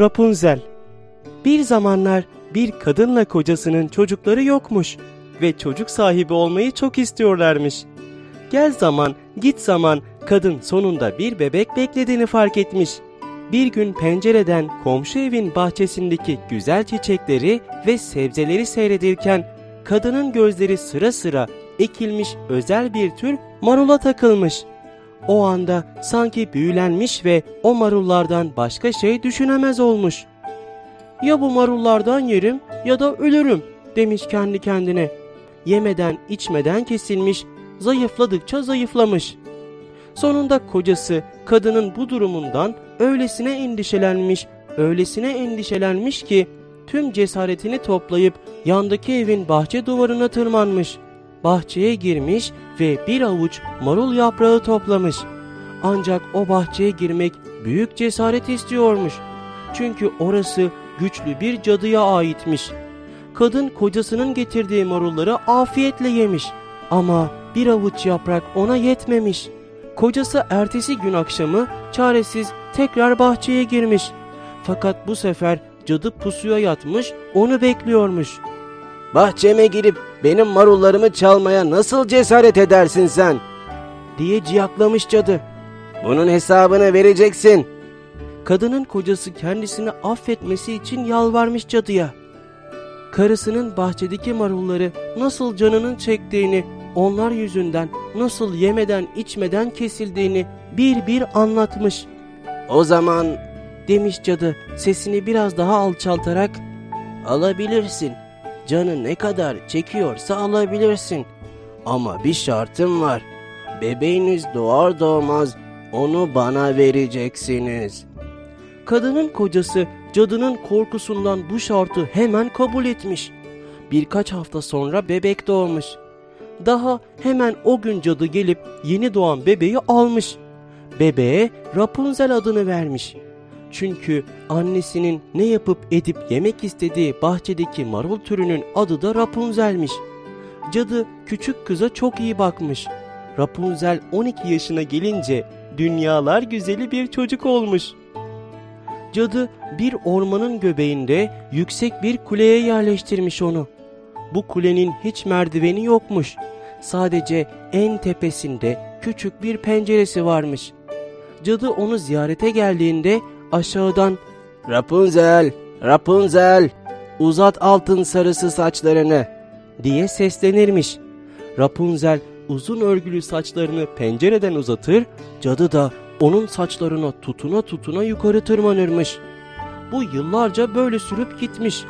Rapunzel Bir zamanlar bir kadınla kocasının çocukları yokmuş ve çocuk sahibi olmayı çok istiyorlarmış. Gel zaman, git zaman kadın sonunda bir bebek beklediğini fark etmiş. Bir gün pencereden komşu evin bahçesindeki güzel çiçekleri ve sebzeleri seyredirken kadının gözleri sıra sıra ekilmiş özel bir tür marula takılmış. O anda sanki büyülenmiş ve o marullardan başka şey düşünemez olmuş. Ya bu marullardan yerim ya da ölürüm demiş kendi kendine. Yemeden içmeden kesilmiş, zayıfladıkça zayıflamış. Sonunda kocası kadının bu durumundan öylesine endişelenmiş, öylesine endişelenmiş ki tüm cesaretini toplayıp yandaki evin bahçe duvarına tırmanmış. Bahçeye girmiş ve bir avuç marul yaprağı toplamış. Ancak o bahçeye girmek büyük cesaret istiyormuş. Çünkü orası güçlü bir cadıya aitmiş. Kadın kocasının getirdiği marulları afiyetle yemiş. Ama bir avuç yaprak ona yetmemiş. Kocası ertesi gün akşamı çaresiz tekrar bahçeye girmiş. Fakat bu sefer cadı pusuya yatmış, onu bekliyormuş. Bahçeme girip benim marullarımı çalmaya nasıl cesaret edersin sen? diye ciyaklamış cadı. Bunun hesabını vereceksin. Kadının kocası kendisini affetmesi için yalvarmış cadıya. Karısının bahçedeki marulları nasıl canının çektiğini, onlar yüzünden nasıl yemeden içmeden kesildiğini bir bir anlatmış. O zaman Demiş cadı sesini biraz daha alçaltarak alabilirsin. Canı ne kadar çekiyorsa alabilirsin. Ama bir şartım var. Bebeğiniz doğar doğmaz onu bana vereceksiniz. Kadının kocası cadının korkusundan bu şartı hemen kabul etmiş. Birkaç hafta sonra bebek doğmuş. Daha hemen o gün cadı gelip yeni doğan bebeği almış. Bebeğe Rapunzel adını vermiş. Çünkü annesinin ne yapıp edip yemek istediği bahçedeki marul türünün adı da Rapunzel'miş. Cadı küçük kıza çok iyi bakmış. Rapunzel 12 yaşına gelince dünyalar güzeli bir çocuk olmuş. Cadı bir ormanın göbeğinde yüksek bir kuleye yerleştirmiş onu. Bu kulenin hiç merdiveni yokmuş. Sadece en tepesinde küçük bir penceresi varmış. Cadı onu ziyarete geldiğinde aşağıdan Rapunzel, Rapunzel, uzat altın sarısı saçlarını. diye seslenirmiş. Rapunzel uzun örgülü saçlarını pencereden uzatır, cadı da onun saçlarına tutuna tutuna yukarı tırmanırmış. Bu yıllarca böyle sürüp gitmiş.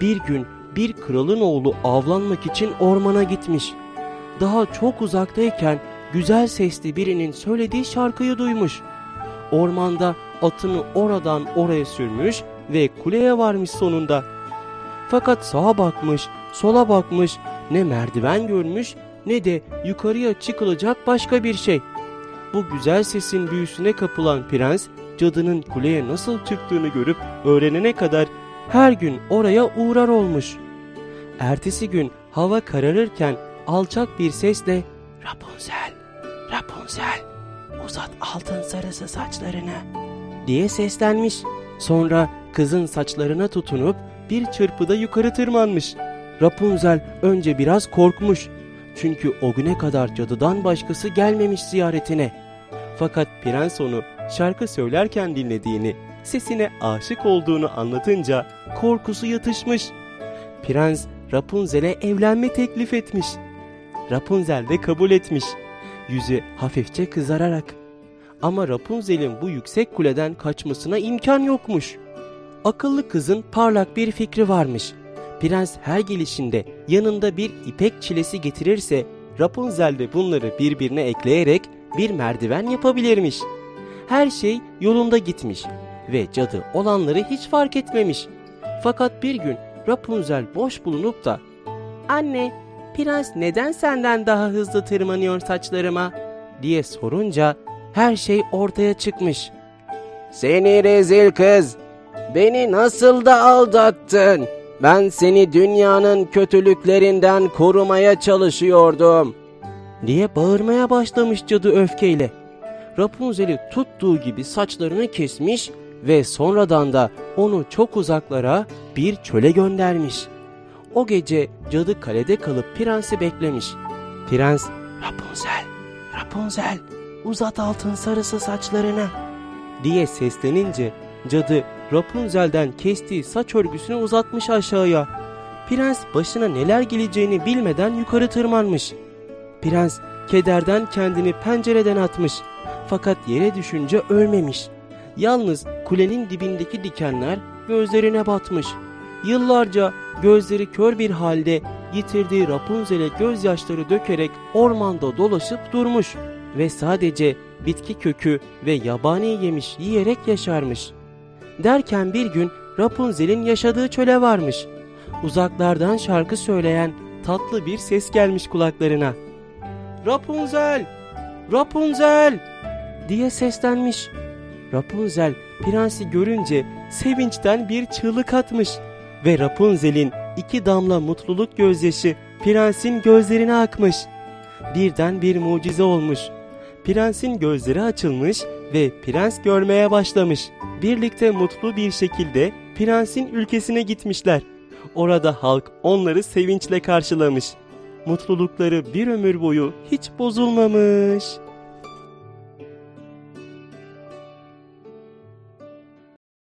Bir gün bir kralın oğlu avlanmak için ormana gitmiş. Daha çok uzaktayken güzel sesli birinin söylediği şarkıyı duymuş. Ormanda atını oradan oraya sürmüş ve kuleye varmış sonunda. Fakat sağa bakmış, sola bakmış, ne merdiven görmüş ne de yukarıya çıkılacak başka bir şey. Bu güzel sesin büyüsüne kapılan prens, cadının kuleye nasıl çıktığını görüp öğrenene kadar her gün oraya uğrar olmuş. Ertesi gün hava kararırken alçak bir sesle Rapunzel, Rapunzel uzat altın sarısı saçlarını diye seslenmiş. Sonra kızın saçlarına tutunup bir çırpıda yukarı tırmanmış. Rapunzel önce biraz korkmuş. Çünkü o güne kadar cadıdan başkası gelmemiş ziyaretine. Fakat prens onu şarkı söylerken dinlediğini, sesine aşık olduğunu anlatınca korkusu yatışmış. Prens Rapunzel'e evlenme teklif etmiş. Rapunzel de kabul etmiş. Yüzü hafifçe kızararak. Ama Rapunzel'in bu yüksek kuleden kaçmasına imkan yokmuş. Akıllı kızın parlak bir fikri varmış. Prens her gelişinde yanında bir ipek çilesi getirirse Rapunzel de bunları birbirine ekleyerek bir merdiven yapabilirmiş. Her şey yolunda gitmiş ve cadı olanları hiç fark etmemiş. Fakat bir gün Rapunzel boş bulunup da ''Anne, prens neden senden daha hızlı tırmanıyor saçlarıma?'' diye sorunca her şey ortaya çıkmış. Seni rezil kız, beni nasıl da aldattın? Ben seni dünyanın kötülüklerinden korumaya çalışıyordum. diye bağırmaya başlamış cadı öfkeyle. Rapunzel'i tuttuğu gibi saçlarını kesmiş ve sonradan da onu çok uzaklara bir çöle göndermiş. O gece cadı kalede kalıp prensi beklemiş. Prens, Rapunzel, Rapunzel, uzat altın sarısı saçlarını diye seslenince cadı Rapunzel'den kestiği saç örgüsünü uzatmış aşağıya. Prens başına neler geleceğini bilmeden yukarı tırmanmış. Prens kederden kendini pencereden atmış. Fakat yere düşünce ölmemiş. Yalnız kulenin dibindeki dikenler gözlerine batmış. Yıllarca gözleri kör bir halde yitirdiği Rapunzel'e gözyaşları dökerek ormanda dolaşıp durmuş ve sadece bitki kökü ve yabani yemiş yiyerek yaşarmış. Derken bir gün Rapunzel'in yaşadığı çöle varmış. Uzaklardan şarkı söyleyen tatlı bir ses gelmiş kulaklarına. Rapunzel! Rapunzel! diye seslenmiş. Rapunzel prensi görünce sevinçten bir çığlık atmış ve Rapunzel'in iki damla mutluluk gözyaşı prensin gözlerine akmış. Birden bir mucize olmuş. Prensin gözleri açılmış ve prens görmeye başlamış. Birlikte mutlu bir şekilde prensin ülkesine gitmişler. Orada halk onları sevinçle karşılamış. Mutlulukları bir ömür boyu hiç bozulmamış.